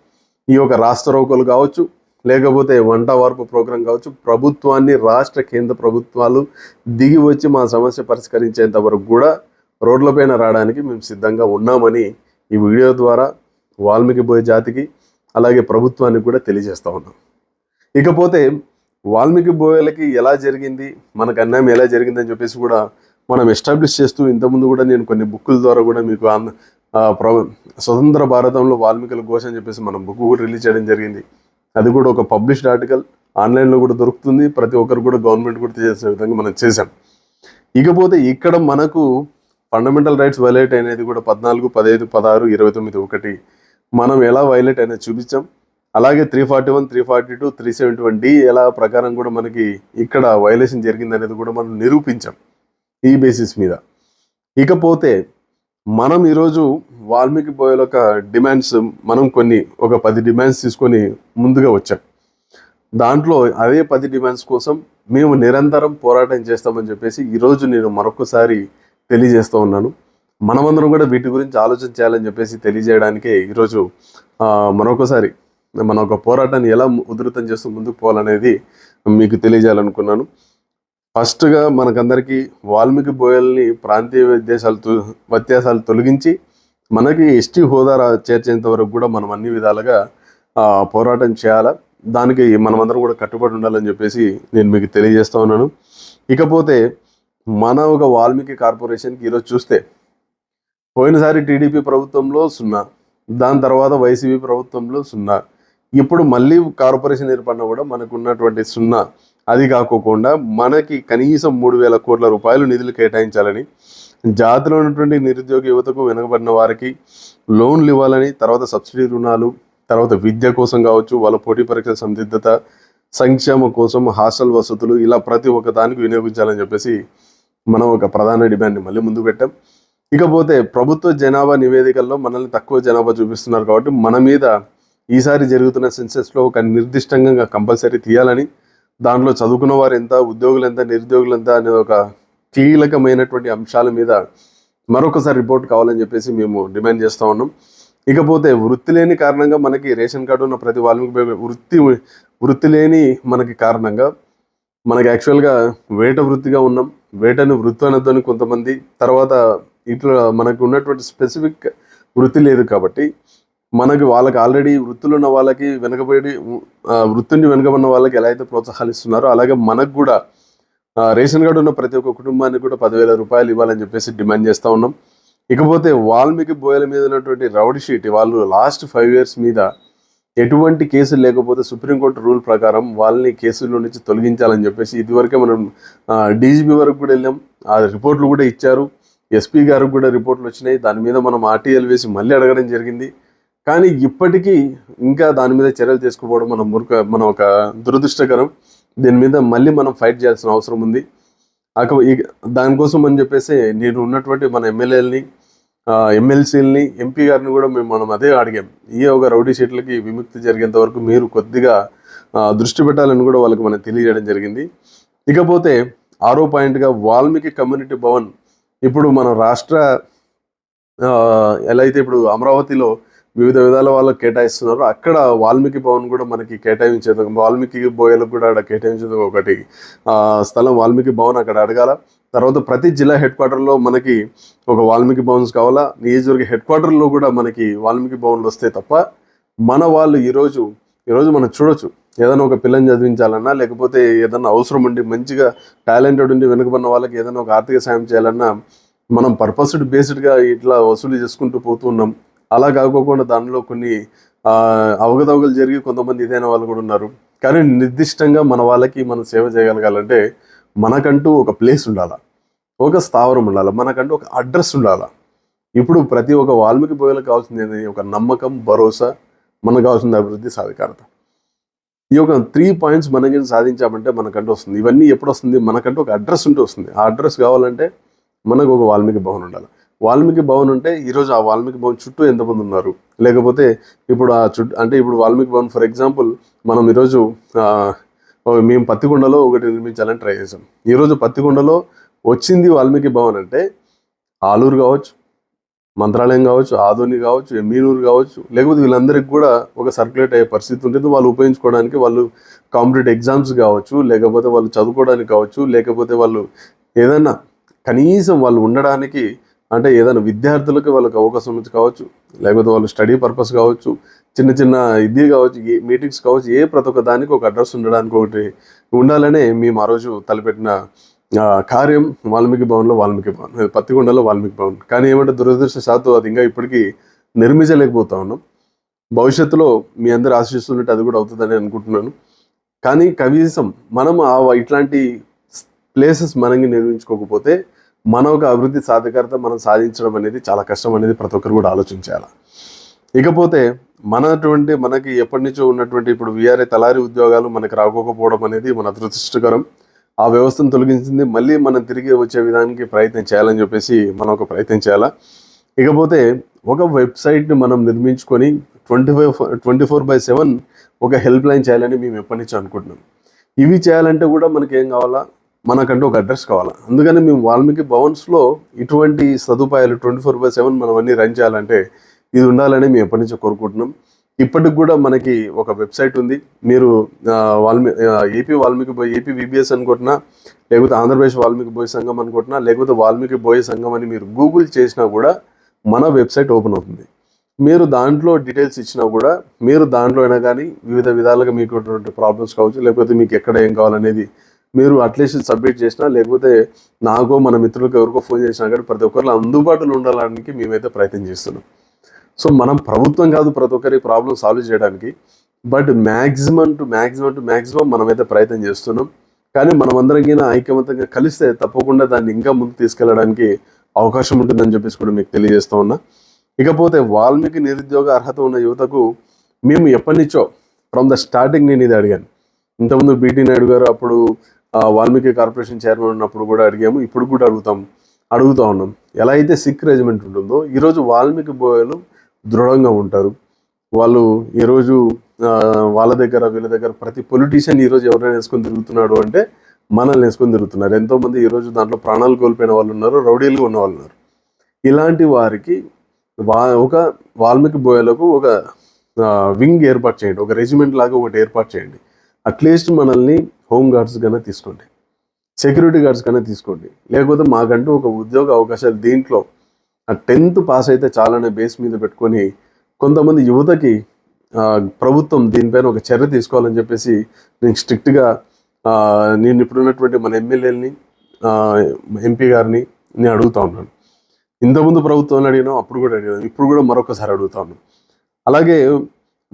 ఈ యొక్క రాష్ట్ర రోకలు కావచ్చు లేకపోతే వంట వార్పు ప్రోగ్రాం కావచ్చు ప్రభుత్వాన్ని రాష్ట్ర కేంద్ర ప్రభుత్వాలు దిగి వచ్చి మా సమస్య పరిష్కరించేంత వరకు కూడా రోడ్లపైన రావడానికి మేము సిద్ధంగా ఉన్నామని ఈ వీడియో ద్వారా వాల్మీకి బోయే జాతికి అలాగే ప్రభుత్వానికి కూడా తెలియజేస్తూ ఉన్నాం. ఇకపోతే వాల్మీకి బోయలకి ఎలా జరిగింది మనకు అన్యాయం ఎలా జరిగిందని చెప్పేసి కూడా మనం ఎస్టాబ్లిష్ చేస్తూ ఇంతకుముందు కూడా నేను కొన్ని బుక్కుల ద్వారా కూడా మీకు స్వతంత్ర భారతంలో వాల్మీకుల ఘోష అని చెప్పేసి మనం బుక్ కూడా రిలీజ్ చేయడం జరిగింది. అది కూడా ఒక పబ్లిష్డ్ ఆర్టికల్. ఆన్లైన్లో కూడా దొరుకుతుంది. ప్రతి ఒక్కరు కూడా గవర్నమెంట్ కూడా చేసే విధంగా మనం చేసాం ఇకపోతే ఇక్కడ మనకు ఫండమెంటల్ రైట్స్ వైలేట్ అనేది కూడా పద్నాలుగు పదహైదు పదహారు ఇరవై తొమ్మిది ఒకటి. మనం ఎలా వైలేట్ అనేది చూపించాం. అలాగే three forty one three forty two three seventy one D ఎలా ప్రకారం కూడా మనకి ఇక్కడ వైలేషన్ జరిగింది అనేది కూడా మనం నిరూపించాం ఈ బేసిస్ మీద. ఇకపోతే మనం ఈరోజు వాల్మీకి బోయల యొక్క డిమాండ్స్ మనం కొన్ని ఒక పది డిమాండ్స్ తీసుకొని ముందుగా వచ్చాం. దాంట్లో అదే పది డిమాండ్స్ కోసం మేము నిరంతరం పోరాటం చేస్తామని చెప్పేసి ఈరోజు నేను మరొకసారి తెలియజేస్తూ ఉన్నాను. మనమందరం కూడా వీటి గురించి ఆలోచన చేయాలని చెప్పేసి తెలియజేయడానికే ఈరోజు మరొకసారి మన ఒక పోరాటాన్ని ఎలా ఉధృతం చేస్తూ ముందుకు పోవాలనేది మీకు తెలియజేయాలనుకున్నాను. ఫస్ట్గా మనకందరికీ వాల్మీకి బోయల్ని ప్రాంతీయ వ్యత్యాసాలు వ్యత్యాసాలు తొలగించి మనకి ఎస్టీ హోదా రా- చేర్చేంత వరకు కూడా మనం అన్ని విధాలుగా పోరాటం చేయాలా? దానికి మనమందరం కూడా కట్టుబడి ఉండాలని చెప్పేసి నేను మీకు తెలియజేస్తూ ఉన్నాను. ఇకపోతే మన ఒక వాల్మీకి కార్పొరేషన్కి ఈరోజు చూస్తే పోయినసారి టీడీపీ ప్రభుత్వంలో సున్నా దాని తర్వాత వైసీపీ ప్రభుత్వంలో సున్నా. ఇప్పుడు మళ్ళీ కార్పొరేషన్ ఏర్పడినా కూడా మనకు ఉన్నటువంటి సున్నా అది కాకోకుండా మనకి కనీసం మూడు వేల కోట్ల రూపాయలు నిధులు కేటాయించాలని జాతిలో ఉన్నటువంటి నిరుద్యోగ యువతకు వెనుకబడిన వారికి లోన్లు ఇవ్వాలని తర్వాత సబ్సిడీ రుణాలు తర్వాత విద్య కోసం కావచ్చు వాళ్ళ పోటీ పరీక్షల సందిగ్ధత సంక్షేమ కోసం హాస్టల్ వసతులు ఇలా ప్రతి ఒక్క దానికి వినియోగించాలని చెప్పేసి మనం ఒక ప్రధాన డిమాండ్ని మళ్ళీ ముందు పెట్టాం. ఇకపోతే ప్రభుత్వ జనాభా నివేదికల్లో మనల్ని తక్కువ జనాభా చూపిస్తున్నారు కాబట్టి మన మీద ఈసారి జరుగుతున్న సెన్సెస్లో ఒక నిర్దిష్టంగా కంపల్సరీ తీయాలని దాంట్లో చదువుకున్న వారు ఎంత ఉద్యోగులు ఎంత నిరుద్యోగులు ఎంత అనే ఒక కీలకమైనటువంటి అంశాల మీద మరొకసారి రిపోర్ట్ కావాలని చెప్పేసి మేము డిమాండ్ చేస్తూ ఉన్నాం. ఇకపోతే వృత్తి లేని కారణంగా మనకి రేషన్ కార్డు ఉన్న ప్రతి వాళ్ళకి వృత్తి వృత్తి లేని మనకి కారణంగా మనకి యాక్చువల్గా వేట వృత్తిగా ఉన్నాం. వేటను వృత్తి అనొద్దని కొంతమంది తర్వాత ఇట్లా మనకు ఉన్నటువంటి స్పెసిఫిక్ వృత్తి లేదు కాబట్టి మనకి వాళ్ళకి ఆల్రెడీ వృత్తులు ఉన్న వాళ్ళకి వెనకబడి ఆ, వృత్తిని వెనుకబడిన వాళ్ళకి ఎలా అయితే ప్రోత్సాహాలు ఇస్తున్నారో అలాగే మనకు కూడా రేషన్ కార్డు ఉన్న ప్రతి ఒక్క కుటుంబానికి కూడా పదివేల రూపాయలు ఇవ్వాలని చెప్పేసి డిమాండ్ చేస్తూ ఉన్నాం. ఇకపోతే వాల్మీకి బోయల మీద ఉన్నటువంటి రౌడీ షీట్ వాళ్ళు లాస్ట్ ఫైవ్ ఇయర్స్ మీద ఎటువంటి కేసులు లేకపోతే సుప్రీంకోర్టు రూల్ ప్రకారం వాళ్ళని కేసుల్లో నుంచి తొలగించాలని చెప్పేసి ఇదివరకే మనం డీజీపీ వరకు కూడా వెళ్ళాం. ఆ రిపోర్ట్లు కూడా ఇచ్చారు. ఎస్పీ గారికి కూడా రిపోర్ట్లు వచ్చినాయి. దాని మీద మనం ఆర్టీఎల్ వేసి మళ్ళీ అడగడం జరిగింది. కానీ ఇప్పటికీ ఇంకా దాని మీద చర్యలు తీసుకోవడం మనం మురుక మన ఒక దురదృష్టకరం. దీని మీద మళ్ళీ మనం ఫైట్ చేయాల్సిన అవసరం ఉంది. అక దానికోసం అని చెప్పేసి నేను ఉన్నటువంటి మన ఎమ్మెల్యేలని ఎమ్మెల్సీలని ఎంపీ గారిని కూడా మేము మనం అదే అడిగాం. ఈ ఒక రౌడీ షీట్లకి విముక్తి జరిగేంత వరకు మీరు కొద్దిగా దృష్టి పెట్టాలని కూడా వాళ్ళకి మనం తెలియజేయడం జరిగింది. ఇకపోతే ఆరో పాయింట్గా వాల్మీకి కమ్యూనిటీ భవన్ ఇప్పుడు మన రాష్ట్ర ఎలా అయితే ఇప్పుడు అమరావతిలో వివిధ విధాల వాళ్ళకి కేటాయిస్తున్నారు. అక్కడ వాల్మీకి భవన్ కూడా మనకి కేటాయించేది వాల్మీకి బోయలకు కూడా అక్కడ కేటాయించేది ఒకటి. స్థలం వాల్మీకి భవన్ అక్కడ అడగాల. తర్వాత ప్రతి జిల్లా హెడ్ క్వార్టర్లో మనకి ఒక వాల్మీకి భవన్స్ కావాలా. నియోజకవర్గ హెడ్ క్వార్టర్లో కూడా మనకి వాల్మీకి భవన్లు వస్తే తప్ప మన వాళ్ళు ఈరోజు ఈరోజు మనం చూడొచ్చు. ఏదైనా ఒక పిల్లని చదివించాలన్నా లేకపోతే ఏదైనా అవసరం ఉండి మంచిగా టాలెంటెడ్ ఉండి వెనుకబడిన వాళ్ళకి ఏదైనా ఒక ఆర్థిక సాయం చేయాలన్నా మనం పర్పస్డ్ బేస్డ్గా ఇట్లా వసూలు చేసుకుంటూ పోతున్నాం అలా కాకోకుండా దానిలో కొన్ని ఆ, జరిగి కొంతమంది ఇదైన వాళ్ళు కూడా ఉన్నారు. కానీ నిర్దిష్టంగా మన వాళ్ళకి మనం సేవ చేయగలగాలంటే మనకంటూ ఒక ప్లేస్ ఉండాలా? ఒక స్థావరం ఉండాలి? మనకంటూ ఒక అడ్రస్ ఉండాలా? ఇప్పుడు ప్రతి ఒక్క వాల్మీకి బోయలకు కావాల్సింది ఏంది? ఒక నమ్మకం భరోసా మనకు కావాల్సింది అభివృద్ధి సాధికారత. ఈ యొక్క త్రీ పాయింట్స్ మనం సాధించామంటే మనకంటూ వస్తుంది. ఇవన్నీ ఎప్పుడు వస్తుంది? మనకంటూ ఒక అడ్రస్ ఉంటూ వస్తుంది. ఆ అడ్రస్ కావాలంటే మనకు ఒక వాల్మీకి భవన్ ఉండాలి? వాల్మీకి భవన్ ఉంటే ఈరోజు ఆ వాల్మీకి భవన్ చుట్టూ ఎంతమంది ఉన్నారు? లేకపోతే ఇప్పుడు ఆ చుట్టూ అంటే ఇప్పుడు వాల్మీకి భవన్ ఫర్ ఎగ్జాంపుల్ మనం ఈరోజు మేము పత్తికొండలో ఒకటి నిర్మించాలని ట్రై చేసాం ఈరోజు పత్తికొండలో వచ్చింది వాల్మీకి భవన్ అంటే ఆలూరు కావచ్చు మంత్రాలయం కావచ్చు ఆదోని కావచ్చు ఎమ్మీనూరు కావచ్చు లేకపోతే వీళ్ళందరికీ కూడా ఒక సర్క్యులేట్ అయ్యే పరిస్థితి ఉంటుంది. వాళ్ళు ఉపయోగించుకోవడానికి వాళ్ళు కాంపిటేటివ్ ఎగ్జామ్స్ కావచ్చు లేకపోతే వాళ్ళు చదువుకోవడానికి కావచ్చు లేకపోతే వాళ్ళు ఏదైనా కనీసం వాళ్ళు ఉండడానికి అంటే ఏదైనా విద్యార్థులకు వాళ్ళకి అవకాశం ఉంది కావచ్చు లేకపోతే వాళ్ళు స్టడీ పర్పస్ కావచ్చు చిన్న చిన్న ఇది కావచ్చు ఏ మీటింగ్స్ కావచ్చు ఏ ప్రతి ఒక్క దానికి ఒక అడ్రస్ ఉండడానికి ఒకటి ఉండాలనే మేము ఆ రోజు తలపెట్టిన కార్యం వాల్మీకి భవన్లో వాల్మీకి భవన్ పత్తికొండలో వాల్మీకి భవన్. కానీ ఏమంటే దురదృష్టశాత్తు అది ఇంకా ఇప్పటికీ నిర్మించలేకపోతా ఉన్నాం. భవిష్యత్తులో మీ అందరు ఆశిస్తున్నట్టు అది కూడా అవుతుందని అనుకుంటున్నాను. కానీ కనీసం మనం ఆ ఇట్లాంటి ప్లేసెస్ మనకి నిర్మించుకోకపోతే మన ఒక అభివృద్ధి సాధికారత మనం సాధించడం అనేది చాలా కష్టం అనేది ప్రతి ఒక్కరు కూడా ఆలోచించాలి? ఇకపోతే మనటువంటి మనకి ఎప్పటి నుంచో ఉన్నటువంటి ఇప్పుడు వీఆర్ఏ తలారి ఉద్యోగాలు మనకి రాకపోవడం అనేది మన అదృష్టకరం. ఆ వ్యవస్థను తొలగించింది మళ్ళీ మనం తిరిగి వచ్చే విధానికి ప్రయత్నం చేయాలని చెప్పేసి మనం ఒక ప్రయత్నం చేయాలా? ఇకపోతే ఒక వెబ్సైట్ని మనం నిర్మించుకొని twenty five twenty four by seven ఒక హెల్ప్ లైన్ చేయాలని మేము ఎప్పటి నుంచో అనుకుంటున్నాం. ఇవి చేయాలంటే కూడా మనకి ఏం కావాలా? మనకంటూ ఒక అడ్రస్ కావాలా? అందుకని మేము వాల్మీకి భవన్స్లో ఇటువంటి సదుపాయాలు ట్వంటీ ఫోర్ బై సెవెన్ మనం అన్నీ రన్ చేయాలంటే ఇది ఉండాలని మేము ఎప్పటి నుంచో కోరుకుంటున్నాం. ఇప్పటికి కూడా మనకి ఒక వెబ్సైట్ ఉంది. మీరు వాల్మీ ఏపీ వాల్మీకి బోయ్ ఏపీ విబిఎస్ అనుకుంటున్నా లేకపోతే ఆంధ్రప్రదేశ్ వాల్మీకి బోయ్ సంఘం అనుకుంటున్నా లేకపోతే వాల్మీకి బోయ్ సంఘం అని మీరు గూగుల్ చేసినా కూడా మన వెబ్సైట్ ఓపెన్ అవుతుంది. మీరు దాంట్లో డీటెయిల్స్ ఇచ్చినా కూడా మీరు దాంట్లో అయినా కానీ వివిధ విధాలుగా మీకు ప్రాబ్లమ్స్ కావచ్చు లేకపోతే మీకు ఎక్కడ ఏం కావాలనేది మీరు అట్లీస్ట్ సబ్మిట్ చేసినా లేకపోతే నాకో మన మిత్రులకు ఎవరికో ఫోన్ చేసినా కానీ ప్రతి ఒక్కరిలో అందుబాటులో ఉండడానికి మేమైతే ప్రయత్నం చేస్తున్నాం. సో మనం ప్రభుత్వం కాదు ప్రతి ఒక్కరి ప్రాబ్లం సాల్వ్ చేయడానికి but maximum to maximum to maximum మనమైతే ప్రయత్నం చేస్తున్నాం. కానీ మనమందరం కింద కలిస్తే తప్పకుండా దాన్ని ఇంకా ముందు తీసుకెళ్ళడానికి అవకాశం ఉంటుందని చెప్పేసి కూడా మీకు తెలియజేస్తూ ఉన్నా. ఇకపోతే వాల్మీకి నిరుద్యోగ అర్హత ఉన్న యువతకు మేము ఎప్పటి నుంచో ఫ్రమ్ ద స్టార్టింగ్ నేను ఇది అడిగాను. ఇంతకుముందు బీటీ నాయుడు గారు అప్పుడు వాల్మీకి కార్పొరేషన్ చైర్మన్ ఉన్నప్పుడు కూడా అడిగాము ఇప్పుడు కూడా అడుగుతాం అడుగుతా ఉన్నాం. ఎలా అయితే సిక్ రెజిమెంట్ ఉంటుందో ఈరోజు వాల్మీకి బోయలు దృఢంగా ఉంటారు. వాళ్ళు ఈరోజు వాళ్ళ దగ్గర వీళ్ళ దగ్గర ప్రతి పొలిటీషియన్ ఈరోజు ఎవరైనా వేసుకొని తిరుగుతున్నాడు అంటే మనల్ని వేసుకొని తిరుగుతున్నారు. ఎంతోమంది ఈరోజు దాంట్లో ప్రాణాలు కోల్పోయిన వాళ్ళు ఉన్నారు రౌడీలుగా ఉన్న వాళ్ళు ఉన్నారు. ఇలాంటి వారికి వా ఒక వాల్మీకి బోయలకు ఒక వింగ్ ఏర్పాటు చేయండి ఒక రెజిమెంట్ లాగా ఒకటి ఏర్పాటు చేయండి. అట్లీస్ట్ మనల్ని హోమ్ గార్డ్స్ కన్నా తీసుకోండి. సెక్యూరిటీ గార్డ్స్ కన్నా తీసుకోండి. లేకపోతే మాకంటూ ఒక ఉద్యోగ అవకాశాలు దీంట్లో. ఆ టెన్త్ పాస్ అయితే చాలనే బేస్ మీద పెట్టుకొని కొంతమంది యువతకి ప్రభుత్వం దీనిపైన ఒక చర్య తీసుకోవాలని చెప్పేసి నేను స్ట్రిక్ట్గా నేను ఇప్పుడున్నటువంటి మన ఎమ్మెల్యేలని ఎంపీ గారిని నేను అడుగుతా ఉన్నాను. ఇంతకుముందు ప్రభుత్వాన్ని అడిగినాం అప్పుడు కూడా అడిగాను ఇప్పుడు కూడా మరొకసారి అడుగుతా ఉన్నాను అలాగే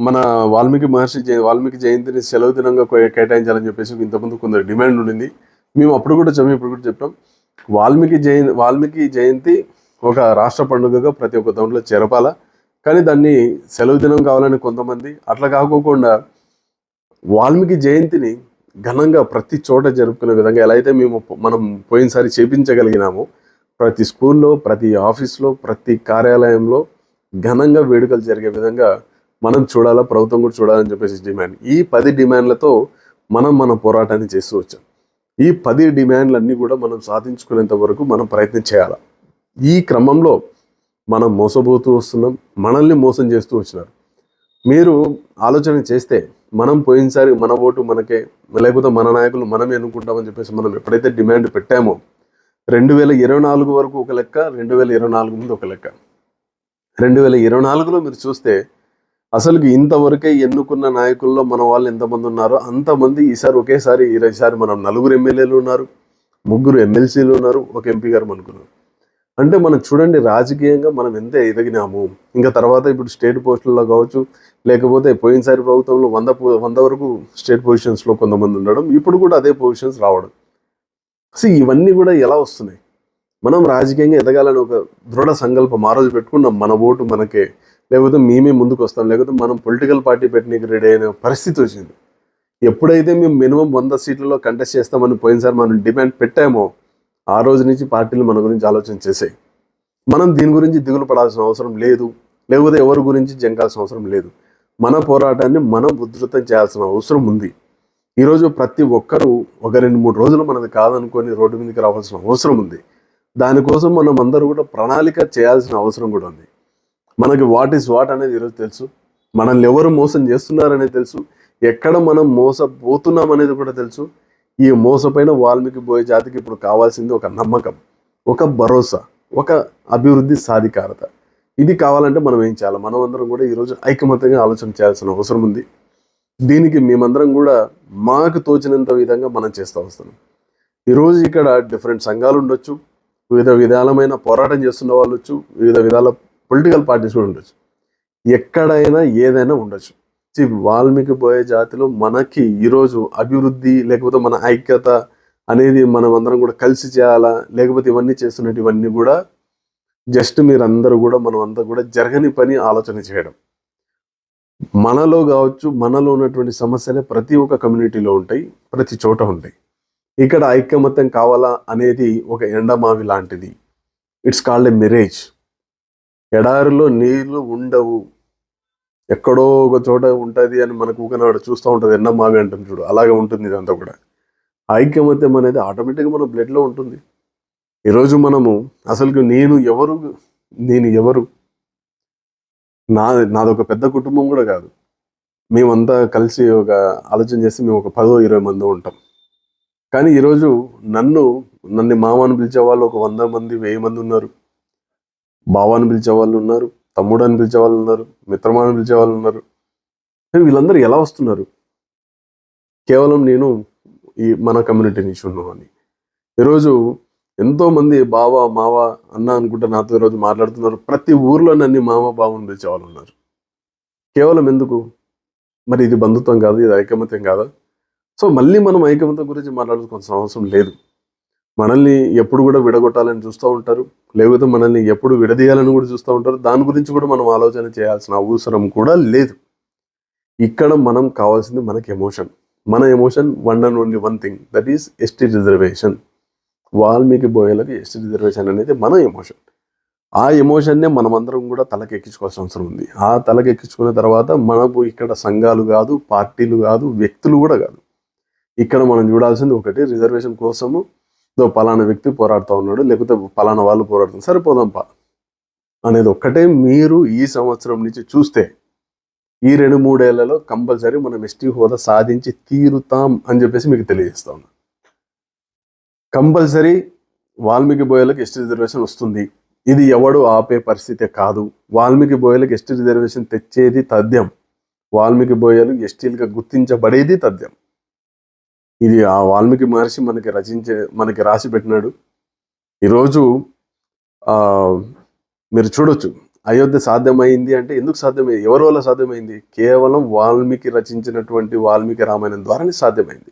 మన వాల్మీకి మహర్షి జయ వాల్మీకి జయంతిని సెలవు దినంగా కేటాయించాలని చెప్పేసి ఇంతకుముందు కొందరు డిమాండ్ ఉండింది. మేము అప్పుడు కూడా చెప్పి ఇప్పుడు కూడా చెప్పాం వాల్మీకి జయంతి వాల్మీకి జయంతి ఒక రాష్ట్ర పండుగగా ప్రతి ఒక్క దాంట్లో జరపాల కానీ దాన్ని సెలవు దినం కావాలని కొంతమంది అట్లా కాకోకుండా వాల్మీకి జయంతిని ఘనంగా ప్రతి చోట జరుపుకునే విధంగా ఎలా అయితే మేము మనం పోయినసారి చేపించగలిగినామో ప్రతి స్కూల్లో ప్రతి ఆఫీస్లో ప్రతి కార్యాలయంలో ఘనంగా వేడుకలు జరిగే విధంగా మనం చూడాలా ప్రభుత్వం కూడా చూడాలని చెప్పేసి డిమాండ్. ఈ పది డిమాండ్లతో మనం మన పోరాటాన్ని చేస్తూ వచ్చాం. ఈ పది డిమాండ్లన్నీ కూడా మనం సాధించుకునేంత వరకు మనం ప్రయత్నం చేయాలి? ఈ క్రమంలో మనం మోసపోతూ వస్తున్నాం మనల్ని మోసం చేస్తూ వచ్చినారు. మీరు ఆలోచన చేస్తే మనం పోయినసారి మన ఓటు మనకే లేకపోతే మన నాయకులు మనమే అనుకుంటామని చెప్పేసి మనం ఎప్పుడైతే డిమాండ్ పెట్టామో రెండు వేల ఇరవై నాలుగు వరకు ఒక లెక్క రెండు వేల ఇరవై నాలుగు ముందు ఒక లెక్క. రెండు వేల ఇరవై నాలుగులో మీరు చూస్తే అసలుకి ఇంతవరకే ఎన్నుకున్న నాయకుల్లో మన వాళ్ళు ఎంతమంది ఉన్నారో అంతమంది ఈసారి ఒకేసారి ఈసారి మనం నలుగురు ఎమ్మెల్యేలు ఉన్నారు ముగ్గురు ఎమ్మెల్సీలు ఉన్నారు ఒక ఎంపీ గారు అనుకున్నారు. అంటే మనం చూడండి రాజకీయంగా మనం ఎంత ఎదిగినాము. ఇంకా తర్వాత ఇప్పుడు స్టేట్ పోస్టుల్లో కావచ్చు లేకపోతే పోయినసారి ప్రభుత్వంలో వంద వంద వరకు స్టేట్ పొజిషన్స్లో కొంతమంది ఉండడం ఇప్పుడు కూడా అదే పొజిషన్స్ రావడం. సో ఇవన్నీ కూడా ఎలా వస్తున్నాయి? మనం రాజకీయంగా ఎదగాలని ఒక దృఢ సంకల్పం ఆ రోజు పెట్టుకున్నాం మన ఓటు మనకే. లేకపోతే మేమే ముందుకు వస్తాం. లేకపోతే మనం పొలిటికల్ పార్టీ పెట్టడానికి రెడీ అయిన పరిస్థితి వచ్చింది. ఎప్పుడైతే మేము మినిమం వంద సీట్లలో కంటెస్ట్ చేస్తామని పోయినసారి మనం డిమాండ్ పెట్టామో ఆ రోజు నుంచి పార్టీలు మన గురించి ఆలోచన చేసాయి మనం దీని గురించి దిగులు పడాల్సిన అవసరం లేదు. లేకపోతే ఎవరి గురించి జంకాల్సిన అవసరం లేదు. మన పోరాటాన్ని మనం ఉధృతం చేయాల్సిన అవసరం ఉంది. ఈరోజు ప్రతి ఒక్కరూ ఒక రెండు మూడు రోజులు మనది కాదనుకొని రోడ్డు మీదకి రావాల్సిన అవసరం ఉంది. దానికోసం మనం అందరూ కూడా ప్రణాళిక చేయాల్సిన అవసరం కూడా ఉంది. మనకి వాట్ ఈస్ వాట్ అనేది ఈరోజు తెలుసు. మనల్ని ఎవరు మోసం చేస్తున్నారనేది తెలుసు. ఎక్కడ మనం మోసపోతున్నాం అనేది కూడా తెలుసు. ఈ మోసపైన వాల్మీకి పోయే జాతికి ఇప్పుడు కావాల్సింది ఒక నమ్మకం ఒక భరోసా ఒక అభివృద్ధి సాధికారత. ఇది కావాలంటే మనం ఏం చేయాలి? మనం అందరం కూడా ఈరోజు ఐకమత్యంగా ఆలోచన చేయాల్సిన అవసరం ఉంది. దీనికి మేమందరం కూడా మాకు తోచినంత విధంగా మనం చేస్తూ వస్తున్నాం. ఈరోజు ఇక్కడ డిఫరెంట్ సంఘాలు ఉండొచ్చు. వివిధ విధాలమైన పోరాటం చేస్తున్న వాళ్ళు వచ్చు వివిధ విధాల పొలిటికల్ పార్టీస్ కూడా ఉండొచ్చు. ఎక్కడైనా ఏదైనా ఉండొచ్చు. వాల్మీకి పోయే జాతిలో మనకి ఈరోజు అభివృద్ధి లేకపోతే మన ఐక్యత అనేది మనం అందరం కూడా కలిసి చేయాలా లేకపోతే ఇవన్నీ చేస్తున్నట్టు ఇవన్నీ కూడా జస్ట్ మీరందరూ కూడా మనం అంతా కూడా జరగని పని ఆలోచన చేయడం. మనలో కావచ్చు మనలో ఉన్నటువంటి సమస్యలే ప్రతి ఒక్క కమ్యూనిటీలో ఉంటాయి ప్రతి చోట ఉంటాయి. ఇక్కడ ఐక్యమత్యం కావాలా అనేది ఒక ఎండమావి లాంటిది. ఇట్స్ కాల్డ్ ఎ మెరేజ్ ఎడారిలో నీళ్ళు ఉండవు. ఎక్కడో ఒక చోట ఉంటుంది అని మనకు ఊకనాడు చూస్తూ ఉంటుంది. ఎండమావి అంటుంది చూడు. అలాగే ఉంటుంది ఇదంతా కూడా. ఐక్యమత్యం అనేది ఆటోమేటిక్గా మన బ్లడ్లో ఉంటుంది. ఈరోజు మనము అసలు నేను ఎవరు? నేను ఎవరు? నా నాది ఒక పెద్ద కుటుంబం కూడా కాదు. మేమంతా కలిసి ఒక ఆలోచన చేసి మేము ఒక పదో ఇరవై మంది ఉంటాం. కానీ ఈరోజు నన్ను నన్ను మామని పిలిచే వాళ్ళు ఒక వంద మంది వెయ్యి మంది ఉన్నారు. బావాని పిలిచే వాళ్ళు ఉన్నారు తమ్ముడు అని పిలిచే వాళ్ళు ఉన్నారు మిత్రమా అని పిలిచే వాళ్ళు ఉన్నారు. వీళ్ళందరూ ఎలా వస్తున్నారు? కేవలం నేను ఈ మన కమ్యూనిటీ నుంచి ఉన్నామని ఈరోజు ఎంతోమంది బావ మావ అన్న అనుకుంటే నాతో ఈరోజు మాట్లాడుతున్నారు. ప్రతి ఊర్లో నన్ను మామ బావని పిలిచే వాళ్ళు ఉన్నారు. కేవలం ఎందుకు? మరి ఇది బంధుత్వం కాదు ఇది ఐకమత్యం కాదా? సో మళ్ళీ మనం ఐకమత్యం గురించి మాట్లాడుకోవాల్సిన అవసరం లేదు. మనల్ని ఎప్పుడు కూడా విడగొట్టాలని చూస్తూ ఉంటారు. లేకపోతే మనల్ని ఎప్పుడు విడదీయాలని కూడా చూస్తూ ఉంటారు. దాని గురించి కూడా మనం ఆలోచన చేయాల్సిన అవసరం కూడా లేదు. ఇక్కడ మనం కావాల్సింది మనకి ఎమోషన్. మన emotion one and only one thing. That is ST reservation. Valmiki బోయలకు ST reservation అనేది మన ఎమోషన్. ఆ ఎమోషన్నే మనమందరం కూడా తలకెక్కించుకోవాల్సిన అవసరం ఉంది. ఆ తలకెక్కించుకున్న తర్వాత మనకు ఇక్కడ సంఘాలు కాదు పార్టీలు కాదు వ్యక్తులు కూడా కాదు. ఇక్కడ మనం చూడాల్సింది ఒకటి రిజర్వేషన్ కోసము ఇదో పలానా వ్యక్తి పోరాడుతూ ఉన్నాడు లేకపోతే పలానా వాళ్ళు పోరాడుతున్నారు సరిపోదాంపా అనేది ఒక్కటే మీరు ఈ సంవత్సరం నుంచి చూస్తే ఈ రెండు మూడేళ్ళలో కంపల్సరీ మనం ఎస్టీ హోదా సాధించి తీరుతాం అని చెప్పేసి మీకు తెలియజేస్తా ఉన్నా. కంపల్సరీ వాల్మీకి బోయలకు ఎస్టీ రిజర్వేషన్ వస్తుంది. ఇది ఎవడు ఆపే పరిస్థితి కాదు. వాల్మీకి బోయలకు ఎస్టీ రిజర్వేషన్ తెచ్చేది తథ్యం. వాల్మీకి బోయలు ఎస్టీలుగా గుర్తించబడేది తథ్యం. ఇది ఆ వాల్మీకి మహర్షి మనకి రచించే మనకి రాసి పెట్టినాడు. ఈరోజు మీరు చూడొచ్చు అయోధ్య సాధ్యమైంది అంటే ఎందుకు సాధ్యమైంది? ఎవరి వల్ల సాధ్యమైంది? కేవలం వాల్మీకి రచించినటువంటి వాల్మీకి రామాయణం ద్వారానే సాధ్యమైంది.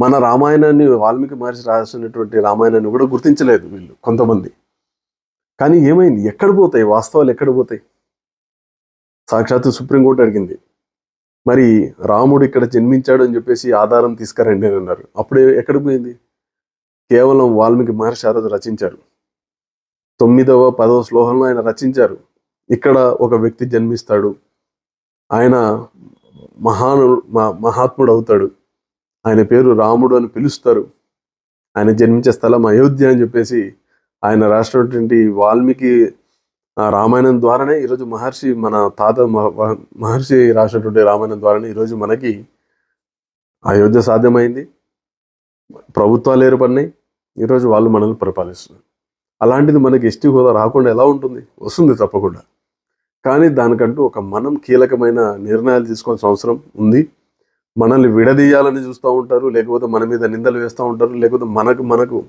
మన రామాయణాన్ని వాల్మీకి మహర్షి రాసినటువంటి రామాయణాన్ని కూడా గుర్తించలేదు వీళ్ళు కొంతమంది. కానీ ఏమైంది? ఎక్కడ పోతాయి? వాస్తవాలు ఎక్కడ పోతాయి? సాక్షాత్తు సుప్రీంకోర్టు అడిగింది. మరి రాముడు ఇక్కడ జన్మించాడు అని చెప్పేసి ఆధారం తీసుకురండి అని అన్నారు. అప్పుడు ఎక్కడికి పోయింది? కేవలం వాల్మీకి మహర్షి ఆ రోజు రచించారు. తొమ్మిదవ పదవ శ్లోకంలో ఆయన రచించారు. ఇక్కడ ఒక వ్యక్తి జన్మిస్తాడు. ఆయన మహాను మహాత్ముడు అవుతాడు. ఆయన పేరు రాముడు అని పిలుస్తారు. ఆయన జన్మించే స్థలం అయోధ్య అని చెప్పేసి ఆయన రాసినటువంటి వాల్మీకి రామాయణం ద్వారానే ఈరోజు మహర్షి మన తాత మహర్షి రాసినటువంటి రామాయణం ద్వారానే ఈరోజు మనకి అయోధ్య సాధ్యమైంది. ప్రభుత్వాలు ఏర్పడినాయి. ఈరోజు వాళ్ళు మనల్ని పరిపాలిస్తున్నారు. అలాంటిది మనకి ఎస్టీ హోదా రాకుండా ఎలా ఉంటుంది? వస్తుంది తప్పకుండా. కానీ దానికంటూ ఒక మనం కీలకమైన నిర్ణయాలు తీసుకోవాల్సిన అవసరం ఉంది. మనల్ని విడదీయాలని చూస్తూ ఉంటారు. లేకపోతే మన మీద నిందలు వేస్తూ ఉంటారు. లేకపోతే మనకు మనకు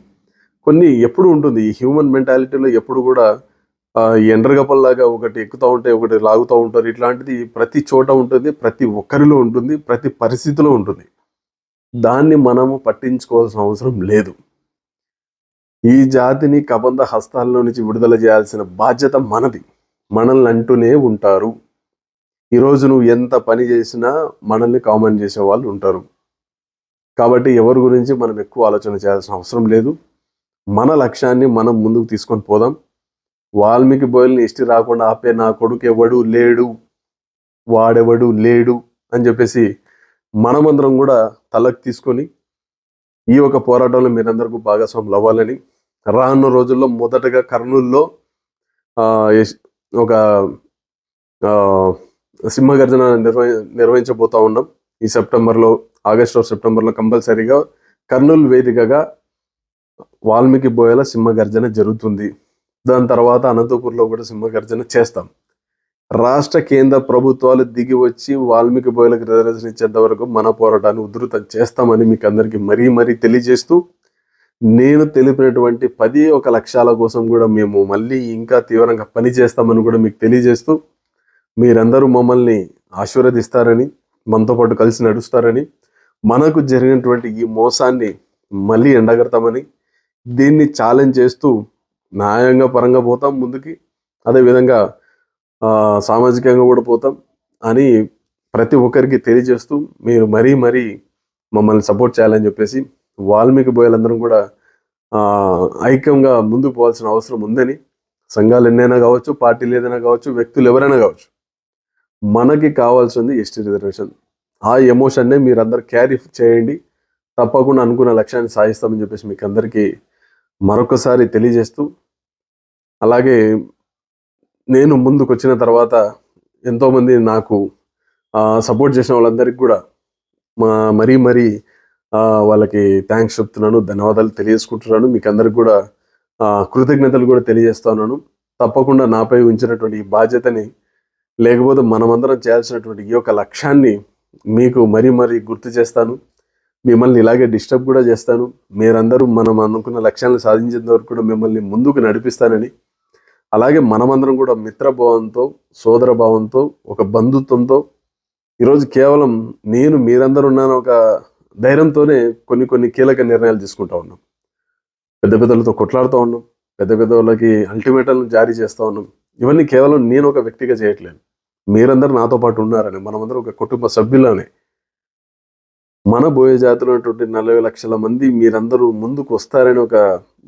కొన్ని ఎప్పుడు ఉంటుంది. ఈ హ్యూమన్ మెంటాలిటీలో ఎప్పుడు కూడా ఎండ్రగపల్లాగా ఒకటి ఎక్కుతూ ఉంటే ఒకటి లాగుతూ ఉంటారు. ఇట్లాంటిది ప్రతి చోట ఉంటుంది ప్రతి ఒక్కరిలో ఉంటుంది ప్రతి పరిస్థితిలో ఉంటుంది. దాన్ని మనము పట్టించుకోవాల్సిన అవసరం లేదు. ఈ జాతిని కబంధ హస్తాల్లో నుంచి విడుదల చేయాల్సిన బాధ్యత మనది. మనల్ని అంటూనే ఉంటారు. ఈరోజు నువ్వు ఎంత పని చేసినా మనల్ని కామెంట్ చేసే వాళ్ళు ఉంటారు. కాబట్టి ఎవరి గురించి మనం ఎక్కువ ఆలోచన చేయాల్సిన అవసరం లేదు. మన లక్ష్యాన్ని మనం ముందుకు తీసుకొని పోదాం. వాల్మీకి బోయల్ని ఇష్టి రాకుండా ఆపే నా కొడుకు ఎవడు లేడు వాడెవడు లేడు అని చెప్పేసి మనమందరం కూడా తలకు తీసుకొని ఈ ఒక పోరాటంలో మీరందరికీ భాగస్వాములు అవ్వాలని రానున్న రోజుల్లో మొదటగా కర్నూలులో ఒక సింహగర్జన నిర్వహి నిర్వహించబోతా ఉన్నాం. ఈ సెప్టెంబర్లో ఆగస్టు సెప్టెంబర్లో కంపల్సరీగా కర్నూలు వేదికగా వాల్మీకి బోయల సింహగర్జన జరుగుతుంది. దాని తర్వాత అనంతపూర్లో కూడా సింహగర్జన చేస్తాం. రాష్ట్ర కేంద్ర ప్రభుత్వాలు దిగి వచ్చి వాల్మీకి బోయలకు రిజర్వేషన్ ఇచ్చేంత వరకు మన పోరాటాన్ని ఉధృతం చేస్తామని మీకు అందరికీ మరీ మరీ తెలియజేస్తూ నేను తెలిపినటువంటి పది ఒక లక్ష్యాల కోసం కూడా మేము మళ్ళీ ఇంకా తీవ్రంగా పని చేస్తామని కూడా మీకు తెలియజేస్తూ మీరందరూ మమ్మల్ని ఆశీర్వదిస్తారని మనతో పాటు కలిసి నడుస్తారని మనకు జరిగినటువంటి ఈ మోసాన్ని మళ్ళీ ఎండగడతామని దీన్ని ఛాలెంజ్ చేస్తూ న్యాయంగా పరంగా పోతాం ముందుకి. అదేవిధంగా సామాజికంగా కూడా పోతాం అని ప్రతి ఒక్కరికి తెలియజేస్తూ మీరు మరీ మరీ మమ్మల్ని సపోర్ట్ చేయాలని చెప్పేసి వాల్మీకి బోయలందరం కూడా ఐక్యంగా ముందుకు పోవాల్సిన అవసరం ఉందని సంఘాలు ఎన్నైనా కావచ్చు పార్టీలు ఏదైనా కావచ్చు వ్యక్తులు ఎవరైనా కావచ్చు మనకి కావాల్సింది ఎస్టీ రిజర్వేషన్. ఆ ఎమోషన్నే మీరందరూ క్యారీ చేయండి. తప్పకుండా అనుకున్న లక్ష్యాన్ని సాధిస్తామని చెప్పేసి మీకు అందరికీ మరొకసారి తెలియజేస్తూ అలాగే నేను ముందుకు వచ్చిన తర్వాత ఎంతోమంది నాకు సపోర్ట్ చేసిన వాళ్ళందరికీ కూడా మా మరీ మరీ వాళ్ళకి థ్యాంక్స్ చెప్తున్నాను ధన్యవాదాలు తెలియజేసుకుంటున్నాను. మీకు అందరికి కూడా కృతజ్ఞతలు కూడా తెలియజేస్తున్నాను తప్పకుండా నాపై ఉంచినటువంటి ఈ బాధ్యతని లేకపోతే మనమందరం చేయాల్సినటువంటి ఈ యొక్క లక్ష్యాన్ని మీకు మరీ మరీ గుర్తు చేస్తాను. మిమ్మల్ని ఇలాగే డిస్టర్బ్ కూడా చేస్తాను. మీరందరూ మనం అనుకున్న లక్ష్యాలను సాధించేంత వరకు కూడా మిమ్మల్ని ముందుకు నడిపిస్తానని. అలాగే మనమందరం కూడా మిత్రభావంతో సోదరభావంతో ఒక బంధుత్వంతో ఈరోజు కేవలం నేను మీరందరూ ఉన్నాను ఒక ధైర్యంతోనే కొన్ని కొన్ని కీలక నిర్ణయాలు తీసుకుంటా ఉన్నాం. పెద్ద పెద్దలతో కొట్లాడుతూ ఉన్నాం. పెద్ద పెద్ద వాళ్ళకి అల్టిమేటం జారీ చేస్తూ ఉన్నాం. ఇవన్నీ కేవలం నేను ఒక వ్యక్తిగా చేయట్లేదు. మీరందరూ నాతో పాటు ఉన్నారని మనమందరం ఒక కుటుంబ సభ్యులనే మన బోయ జాతిలో ఉన్నటువంటి నలభై లక్షల మంది మీరందరూ ముందుకు వస్తారని ఒక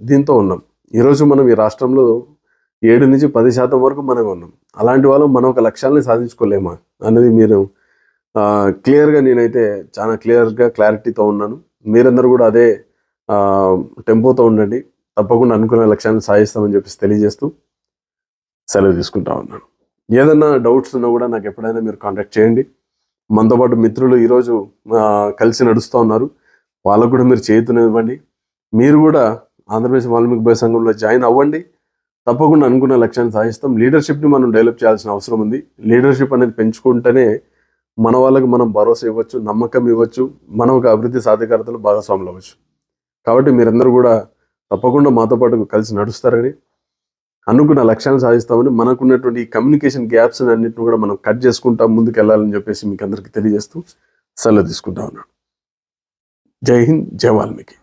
దీంతో ఉన్నాం. ఈరోజు మనం ఈ రాష్ట్రంలో ఏడు నుంచి పది శాతం వరకు మనమే ఉన్నాం. అలాంటి వాళ్ళు మనం ఒక లక్ష్యాలని సాధించుకోలేమా అనేది మీరు క్లియర్గా నేనైతే చాలా క్లియర్గా క్లారిటీతో ఉన్నాను. మీరందరూ కూడా అదే టెంపోతో ఉండండి. తప్పకుండా అనుకున్న లక్ష్యాన్ని సాధిస్తామని చెప్పేసి తెలియజేస్తూ సెలవు తీసుకుంటా ఉన్నాను. ఏదన్నా డౌట్స్ ఉన్నా కూడా నాకు ఎప్పుడైనా మీరు కాంటాక్ట్ చేయండి. మనతో పాటు మిత్రులు ఈరోజు కలిసి నడుస్తూ ఉన్నారు. వాళ్ళకు కూడా మీరు చేతునివ్వండి మీరు కూడా ఆంధ్రప్రదేశ్ వాల్మీకి భయ సంఘంలో జాయిన్ అవ్వండి. తప్పకుండా అనుకున్న లక్ష్యాన్ని సాధిస్తాం. లీడర్షిప్ని మనం డెవలప్ చేయాల్సిన అవసరం ఉంది. లీడర్షిప్ అనేది పెంచుకుంటేనే మన వాళ్ళకి మనం భరోసా ఇవ్వచ్చు నమ్మకం ఇవ్వచ్చు మనం ఒక అభివృద్ధి సాధికారతలో భాగస్వాములు అవ్వచ్చు. కాబట్టి మీరందరూ కూడా తప్పకుండా మాతో పాటు కలిసి నడుస్తారని అనుకున్న లక్ష్యాన్ని సాధిస్తామని మనకున్నటువంటి కమ్యూనికేషన్ గ్యాప్స్ అన్నింటిని కూడా మనం కట్ చేసుకుంటా ముందుకు వెళ్ళాలని చెప్పేసి మీకు అందరికీ తెలియజేస్తూ సెలవు తీసుకుంటా ఉన్నాను. జై హింద్ జై వాల్మీకి.